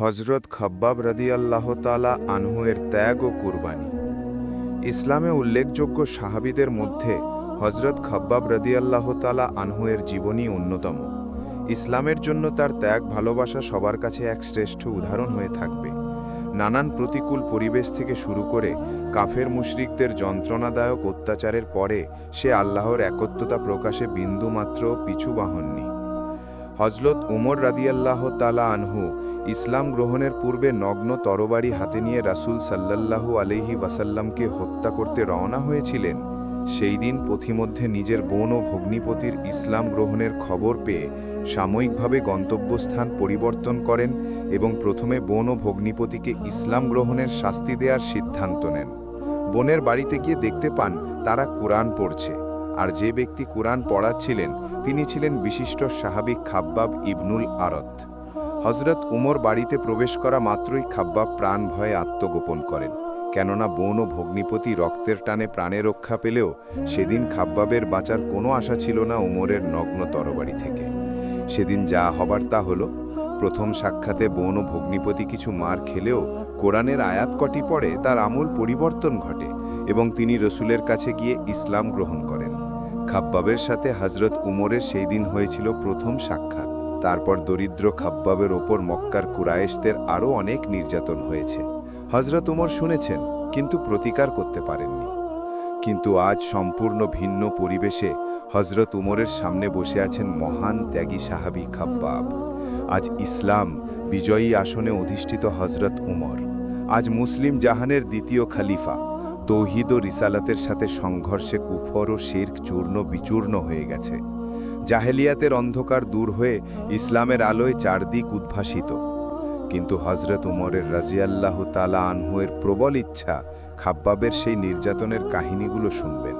হজরত খব্বাব রদিয়াল্লাহ তালা আনহু এর ত্যাগ ও কুরবানি। ইসলামে উল্লেখযোগ্য সাহাবিদের মধ্যে হজরত খব্বাব রদিয়াল্লাহ তালা আনহু এর জীবনী অন্যতম। ইসলামের জন্য তার ত্যাগ ভালোবাসা সবার কাছে এক শ্রেষ্ঠ উদাহরণ হয়ে থাকবে। নানান প্রতিকূল পরিবেশ থেকে শুরু করে কাফের মুশরিকদের যন্ত্রণাদায়ক অত্যাচারের পরে সে আল্লাহর একত্বতা প্রকাশে বিন্দুমাত্র পিছু বাহননি। হজরত উমর রাদিয়াল্লাহ তালা আনহু ইসলাম গ্রহণের পূর্বে নগ্ন তরবারি হাতে নিয়ে রাসূল সাল্লাল্লাহু আলহি ওয়াসাল্লামকে হত্যা করতে রওনা হয়েছিলেন। সেই দিন পথিমধ্যে নিজের বোন ও ভগ্নিপতির ইসলাম গ্রহণের খবর পেয়ে সাময়িকভাবে গন্তব্যস্থান পরিবর্তন করেন এবং প্রথমে বোন ও ভগ্নিপতিকে ইসলাম গ্রহণের শাস্তি দেওয়ার সিদ্ধান্ত নেন। বোনের বাড়িতে গিয়ে দেখতে পান তারা কোরআন পড়ছে। আর যে ব্যক্তি কোরআন পড়াচ্ছিলেন, তিনি ছিলেন বিশিষ্ট সাহাবিক খাব্বাব ইবনুল আরত। হজরত উমর বাড়িতে প্রবেশ করা মাত্রই খাব্বাব প্রাণ ভয়ে আত্মগোপন করেন। কেননা বোন ও ভগ্নিপতি রক্তের টানে প্রাণে রক্ষা পেলেও সেদিন খাব্বাবের বাঁচার কোনো আশা ছিল না উমরের নগ্ন তরবারি থেকে। সেদিন যা হবার তা হলো, প্রথম সাক্ষাতে বোন ও ভগ্নিপতি কিছু মার খেলেও কোরআনের আয়াত কটি পড়ে তার আমূল পরিবর্তন ঘটে এবং তিনি রসুলের কাছে গিয়ে ইসলাম গ্রহণ করেন। খাব্বাবের সাথে হজরত উমরের সেই দিন হয়েছিল প্রথম সাক্ষাৎ। তারপর দরিদ্র খাব্বাবের ওপর মক্কার কুরায়েশদের আরও অনেক নির্যাতন হয়েছে। হজরত উমর শুনেছেন, কিন্তু প্রতিকার করতে পারেননি। কিন্তু আজ সম্পূর্ণ ভিন্ন পরিবেশে হজরত উমরের সামনে বসে আছেন মহান ত্যাগী সাহাবি খাব্বাব। আজ ইসলাম বিজয়ী আসনে অধিষ্ঠিত হজরত উমর। আজ মুসলিম জাহানের দ্বিতীয় খালিফা। তৌহিদ ও রিসালাতের সাথে সংঘর্ষে কুফর ও শির্ক চূর্ণ বিচূর্ণ হয়ে গেছে। জাহেলিয়াতের অন্ধকার দূর হয়ে ইসলামের আলোয় চারদিক উদ্ভাসিত। কিন্তু হজরত উমরের রাজিয়াল্লাহ তালা আনহুয়ের প্রবল ইচ্ছা খাব্বাবের সেই নির্যাতনের কাহিনীগুলো শুনবেন।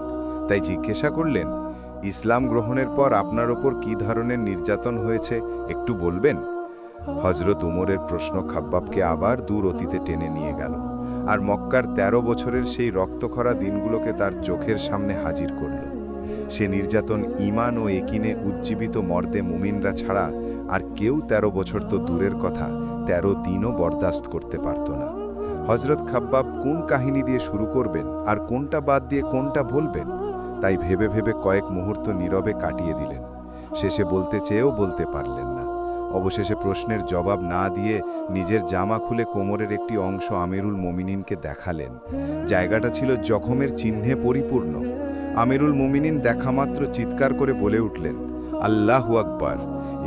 তাই জিজ্ঞাসা করলেন, ইসলাম গ্রহণের পর আপনার ওপর কী ধরনের নির্যাতন হয়েছে, একটু বলবেন? হজরত উমরের প্রশ্ন খাব্বাবকে আবার দূর অতীতে টেনে নিয়ে গেল। আর মক্কার ১৩ বছরের সেই রক্তখরা দিনগুলোকে তার চোখের সামনে হাজির করল। সে নির্যাতন ইমান ও একিনে উজ্জীবিত মর্দে মুমিনরা ছাড়া আর কেউ ১৩ বছর তো দূরের কথা ১৩ দিনও বরদাস্ত করতে পারত না। হজরত খাব্বাব কোন কাহিনী দিয়ে শুরু করবেন আর কোনটা বাদ দিয়ে কোনটা বলবেন তাই ভেবে ভেবে কয়েক মুহূর্ত নীরবে কাটিয়ে দিলেন। শেষে বলতে চেয়েও বলতে পারলেন অবশেষে প্রশ্নের জবাব না দিয়ে নিজের জামা খুলে কোমরের একটি অংশ আমিরুল মোমিনিনকে দেখালেন। জায়গাটা ছিল জখমের চিহ্নে পরিপূর্ণ। আমিরুল মোমিনিন দেখামাত্র চিৎকার করে বলে উঠলেন, আল্লাহু আকবার,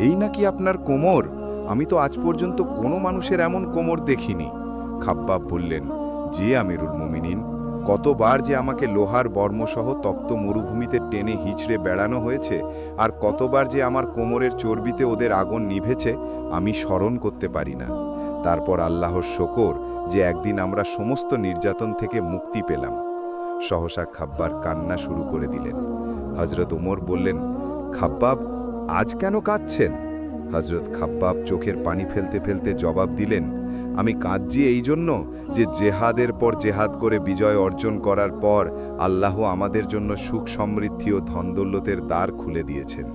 এই নাকি আপনার কোমর? আমি তো আজ পর্যন্ত কোনো মানুষের এমন কোমর দেখিনি। খাব্বাব বললেন, যে আমিরুল মোমিনিন কতবার যে আমাকে লোহার বর্মসহ তপ্ত মরুভূমিতে টেনে হিচড়ে বেড়ানো হয়েছে আর কতবার যে আমার কোমরের চর্বিতে ওদের আগুন নিভেছে, আমি স্মরণ করতে পারি না। তারপর আল্লাহর শকর যে একদিন আমরা সমস্ত নির্যাতন থেকে মুক্তি পেলাম। সহসা খাব্বার কান্না শুরু করে দিলেন। হজরত উমর বললেন, খাব্বাব, আজ কেন কাঁদছেন? হজরত খাব্বাব চোখের পানি ফেলতে ফেলতে জবাব দিলেন আমি কাঁদছি এই জন্য যে জেহাদের পর জেহাদ করে বিজয় অর্জন করার পর আল্লাহ আমাদের জন্য সুখ সমৃদ্ধি ও ধনদৌলতের দ্বার খুলে দিয়েছেন।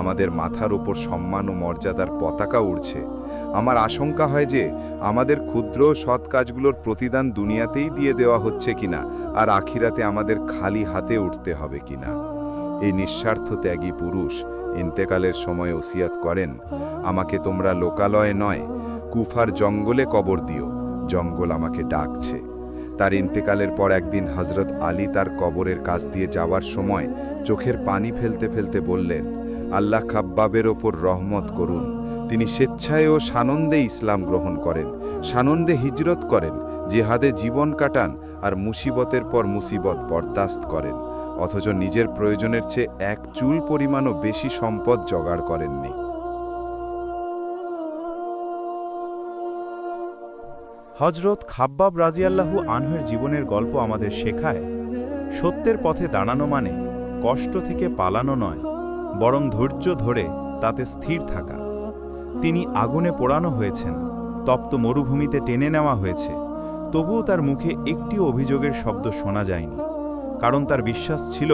আমাদের মাথার ওপর সম্মান ও মর্যাদার পতাকা উড়ছে। আমার আশঙ্কা হয় যে আমাদের ক্ষুদ্র সৎ কাজগুলোর প্রতিদান দুনিয়াতেই দিয়ে দেওয়া হচ্ছে কিনা আর আখিরাতে আমাদের খালি হাতে উঠতে হবে কিনা। এই নিঃস্বার্থ ত্যাগী পুরুষ ইন্তেকালের সময় ওসিয়াত করেন, আমাকে তোমরা লোকালয়ে নয় কুফার জঙ্গলে কবর দিও। জঙ্গল আমাকে ডাকছে। তার ইন্তেকালের পর একদিন হজরত আলী তার কবরের কাছ দিয়ে যাওয়ার সময় চোখের পানি ফেলতে ফেলতে বললেন, আল্লাহ খাব্বাবের ওপর রহমত করুন। তিনি স্বেচ্ছায় ও সানন্দে ইসলাম গ্রহণ করেন, সানন্দে হিজরত করেন, জেহাদে জীবন কাটান আর মুসিবতের পর মুসিবত বরদাস্ত করেন। অথচ নিজের প্রয়োজনের চেয়ে এক চুল পরিমাণও বেশি সম্পদ জোগাড় করেননি। হজরত খাব্বাব রাজিয়াল্লাহু আনহের জীবনের গল্প আমাদের শেখায়, সত্যের পথে দাঁড়ানো মানে কষ্ট থেকে পালানো নয়, বরং ধৈর্য ধরে তাতে স্থির থাকা। তিনি আগুনে পোড়ানো হয়েছেন, তপ্ত মরুভূমিতে টেনে নেওয়া হয়েছে, তবুও তার মুখে একটিও অভিযোগের শব্দ শোনা যায়নি, কারণ তার বিশ্বাস ছিল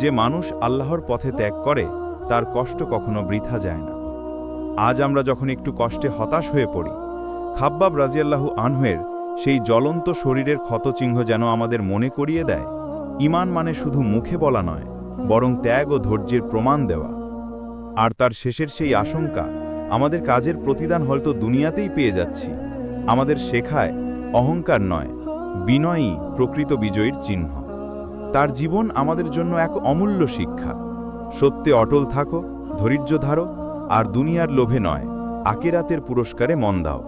যে মানুষ আল্লাহর পথে ত্যাগ করে, তার কষ্ট কখনো বৃথা যায় না। আজ আমরা যখন একটু কষ্টে হতাশ হয়ে পড়ি খাব্বাব রাজিয়াল্লাহু আনহুয়ের সেই জ্বলন্ত শরীরের ক্ষতচিহ্ন যেন আমাদের মনে করিয়ে দেয় ইমান মানে শুধু মুখে বলা নয়, বরং ত্যাগ ও ধৈর্যের প্রমাণ দেওয়া। আর তার শেষের সেই আশঙ্কা, আমাদের কাজের প্রতিদান হয়তো দুনিয়াতেই পেয়ে যাচ্ছি, আমাদের শেখায় অহংকার নয়, বিনয়ই প্রকৃত বিজয়ীর চিহ্ন। তার জীবন আমাদের জন্য এক অমূল্য শিক্ষা। সত্যে অটল থাকো, ধৈর্য ধারো, আর দুনিয়ার লোভে নয়, আকেরাতের পুরস্কারে মন দাও।